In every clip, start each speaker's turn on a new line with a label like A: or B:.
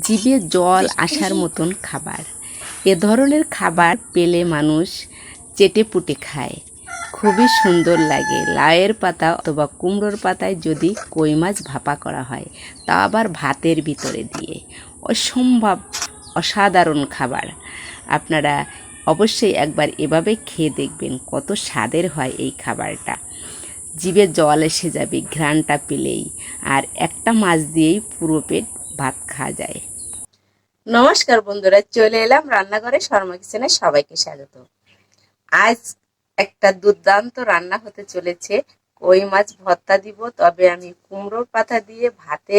A: জিভে জল আসার মতন খাবার। এ ধরনের খাবার পেলে মানুষ চেটে পুটে খায়। খুবই সুন্দর লাগে। লাউয়ের পাতা অথবা কুমড়োর পাতায় যদি কই মাছ ভাপা করা হয়, তা আবার ভাতের ভিতরে দিয়ে। অসম্ভব অসাধারণ খাবার। আপনারা অবশ্যই একবার এভাবে খেয়ে দেখবেন কত স্বাদের হয় এই খাবারটা। জিভে জল এসে যাবে, ঘ্রাণটা পেলেই। আর একটা মাছ দিয়েই পুরো পেট ভাত খাওয়া যায়। নমস্কার বন্ধুরা, চলে এলাম রান্নাঘরে শর্মা কিচেনে সবাইকে স্বাগত। আজ একটা দুর্দান্ত রান্না হতে চলেছে। কই মাছ ভর্তা দিব, তবে আমি কুমড়োর পাতা দিয়ে, ভাতে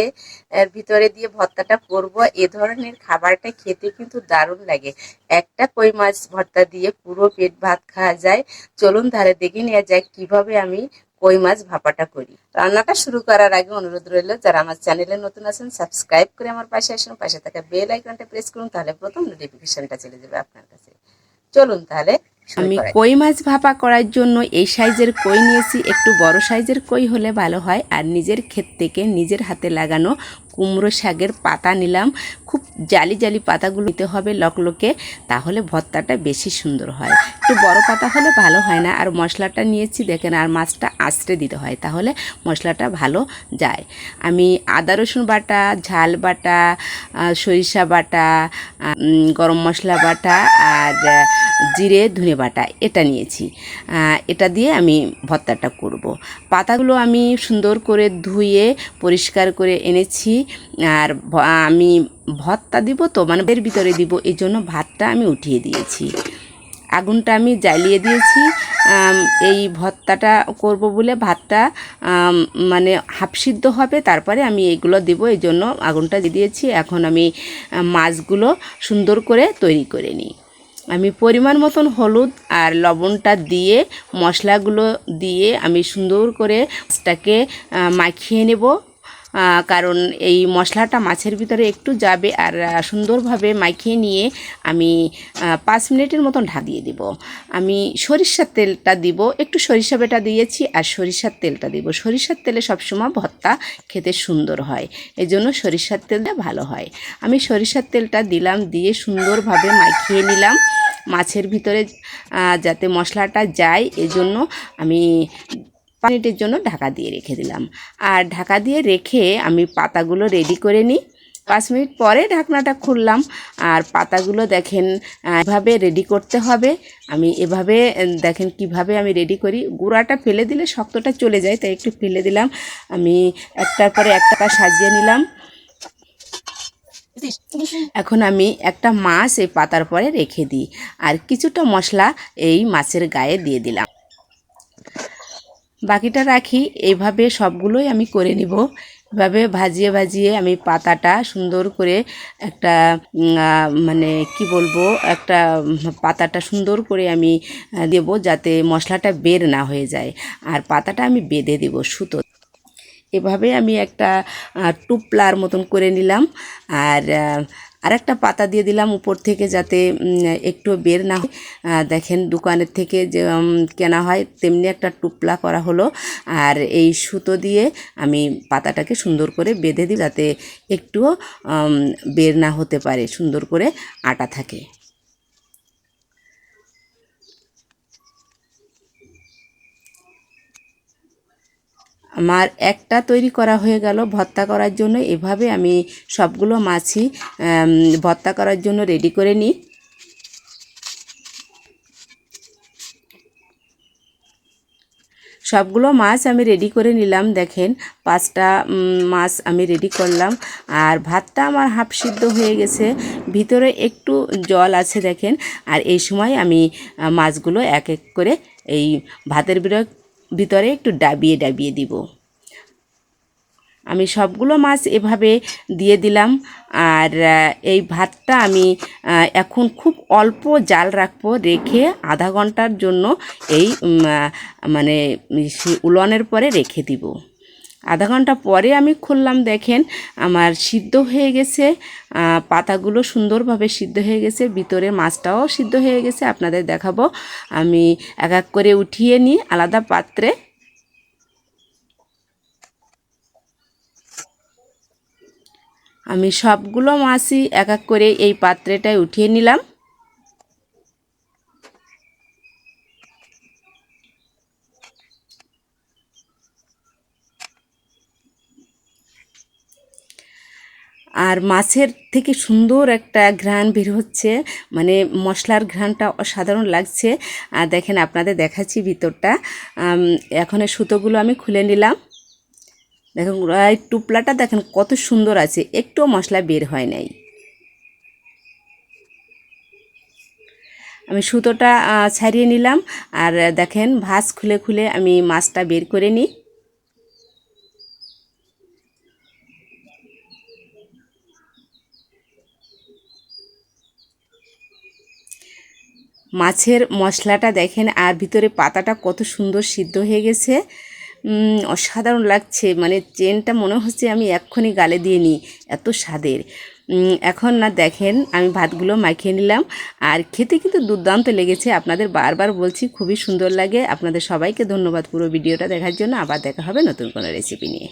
A: ভিতরে দিয়ে ভর্তাটা করব। এ ধরনের খাবারটা খেতে কিন্তু দারুণ লাগে। একটা কই মাছ ভর্তা দিয়ে পুরো পেট ভাত খাওয়া যায়। চলুন ধারে দেখে নেওয়া যায় কীভাবে আমি কই মাছ ভাপাটা করি। রান্নাটা শুরু করার আগে অনুরোধ রইল, যারা আমার চ্যানেলে নতুন আছেন, সাবস্ক্রাইব করে আমার পাশে আসুন, পাশে থাকা বেল আইকনটা প্রেস করুন, তাহলে প্রথম নোটিফিকেশনটা চলে যাবে আপনার কাছে। চলুন তাহলে আমি কই মাছ ভাপা করার জন্য এই সাইজের কই নিয়েছি? একটু বড় সাইজের কই হলে ভালো হয়। আর নিজের ক্ষেত থেকে নিজের হাতে লাগানো কুমড়ো শাকের পাতা নিলাম। খুব জালি জালি পাতাগুলো নিতে হবে লকলকে তাহলে ভর্তাটা বেশি সুন্দর হয়। একটু বড় পাতা হলে ভালো হয় না। আর মশলাটা নিয়েছি দেখেন আর মাছটা আঁচড়ে দিতে হয় তাহলে মশলাটা ভালো যায়। আমি আদা রসুন বাটা ঝাল বাটা সরিষা বাটা গরম মশলা বাটা আর জিরে, ধনে বাটা, এটা নিয়েছি। এটা দিয়ে আমি ভর্তাটা করব। পাতাগুলো আমি সুন্দর করে ধুয়ে, পরিষ্কার করে এনেছি। আর আমি ভর্তা দিব তো মানে এর ভিতরে দিব, এই জন্য ভাতটা আমি উঠিয়ে দিয়েছি। আগুনটা আমি জ্বালিয়ে দিয়েছি। এই ভর্তাটা করব বলে ভাতটা মানে হাফ সিদ্ধ হবে, তারপরে আমি এইগুলো দেব, এই জন্য আগুনটা দিয়ে দিয়েছি। এখন আমি মাছগুলো সুন্দর করে তৈরি করে নিই। আমি পরিমাণ মতন হলুদ আর লবণটা দিয়ে, মশলাগুলো দিয়ে আমি সুন্দর করে মাছটাকে মাখিয়ে নেব। কারণ এই মশলাটা মাছের ভিতরে একটু যাবে আর সুন্দরভাবে মাখিয়ে নিয়ে আমি পাঁচ মিনিটের মতন ঢাক দিয়ে দিব। আমি সরিষার তেলটা দিব, একটু সরিষা বেটা দিয়েছি আর সরিষার তেলটা দিব। সরিষার তেলে সবসময় ভর্তা খেতে সুন্দর হয় এই জন্য সরিষার তেলটা ভালো হয়। আমি সরিষার তেলটা দিলাম, দিয়ে সুন্দরভাবে মাখিয়ে নিলাম। মাছের ভিতরে যাতে মশলাটা যায়, এজন্য আমি মিনিটের জন্য ঢাকা দিয়ে রেখে দিলাম। আর ঢাকা দিয়ে রেখে আমি পাতাগুলো রেডি করে নিই। পাঁচ মিনিট পরে ঢাকনাটা খুললাম। আর পাতাগুলো দেখেন এভাবে রেডি করতে হবে। আমি এভাবে দেখেন কীভাবে আমি রেডি করি। গুঁড়াটা ফেলে দিলে শক্তটা চলে যায়, তাই একটু ফেলে দিলাম। আমি একটার পরে একটা সাজিয়ে নিলাম। এখন আমি একটা মাছ এই পাতার পরে রেখে দিই। আর কিছুটা মশলা এই মাছের গায়ে দিয়ে দিলাম। বাকিটা রাখি এইভাবে সবগুলোই আমি করে নিব। এভাবে ভাজিয়ে ভাজিয়ে আমি পাতাটা সুন্দর করে একটা মানে কি বলব, একটা পাতাটা সুন্দর করে আমি দেব যাতে মশলাটা বের না হয়ে যায়। আর পাতাটা আমি বেঁধে দেব সুতো। এভাবে আমি একটা টুপলার মতন করে নিলাম। আর আহ, আরেকটা পাতা দিয়ে দিলাম উপর থেকে যাতে একটু বের না হয়। দেখেন দোকানের থেকে যে কেনা হয় তেমনি একটা টুপলা করা হলো। আর এই সুতো দিয়ে আমি পাতাটাকে সুন্দর করে বেঁধে দিই যাতে একটুও বের না হতে পারে সুন্দর করে আটা থাকে। আমার একটা তৈরি করা হয়ে গেল, ভর্তা করার জন্য। এভাবে আমি সবগুলো মাছই ভর্তা করার জন্য রেডি করে নিই। সবগুলো মাছ আমি রেডি করে নিলাম, দেখেন। পাঁচটা মাছ আমি রেডি করলাম। আর ভাতটা আমার হাফ সিদ্ধ হয়ে গেছে। ভিতরে একটু জল আছে, দেখেন। আর এই সময় আমি মাছগুলো এক এক করে এই ভাতের ভিতরে ভিতরে একটু ডাবিয়ে ডাবিয়ে দিব। আমি সবগুলো মাছ এভাবে দিয়ে দিলাম আর এই ভাতটা আমি এখন খুব অল্প জাল রাখব রেখে আধা ঘণ্টার জন্য এই মানে উলনের পরে রেখে দিব। আধা ঘণ্টা পরে আমি খুললাম, দেখেন আমার সিদ্ধ হয়ে গেছে। পাতাগুলো সুন্দরভাবে সিদ্ধ হয়ে গেছে, ভিতরে মাছটাও সিদ্ধ হয়ে গেছে, আপনাদের দেখাবো। আমি এক এক করে উঠিয়ে নিই আলাদা পাত্রে। আমি সবগুলো মাছই এক এক করে এই পাত্রেটায় উঠিয়ে নিলাম। আর মাছের থেকে সুন্দর একটা ঘ্রাণ বের হচ্ছে। মানে মশলার ঘ্রাণটা অসাধারণ লাগছে। আর দেখেন, আপনাদের দেখাচ্ছি ভিতরটা। এখন সুতোগুলো আমি খুলে নিলাম। দেখেন এই টুপলাটা দেখেন কত সুন্দর আছে। একটুও মশলা বের হয় নাই। আমি সুতোটা ছাড়িয়ে নিলাম। আর দেখেন, ভাঁজ খুলে খুলে আমি মাছটা বের করে নিই। মাছের মশলাটা দেখেন, আর ভিতরে পাতাটা কত সুন্দর সিদ্ধ হয়ে গেছে। অসাধারণ লাগছে মানে চেনটা মনে হচ্ছে আমি এক্ষুনি গালে দিয়ে নিই, এত স্বাদের। এখন না দেখেন, আমি ভাতগুলো মাখিয়ে নিলাম, আর খেতে কিন্তু দুর্দান্ত লেগেছে, আপনাদের বারবার বলছি খুবই সুন্দর লাগে। আপনাদের সবাইকে ধন্যবাদ পুরো ভিডিওটা দেখার জন্য, আবার দেখা হবে নতুন কোনো রেসিপি নিয়ে।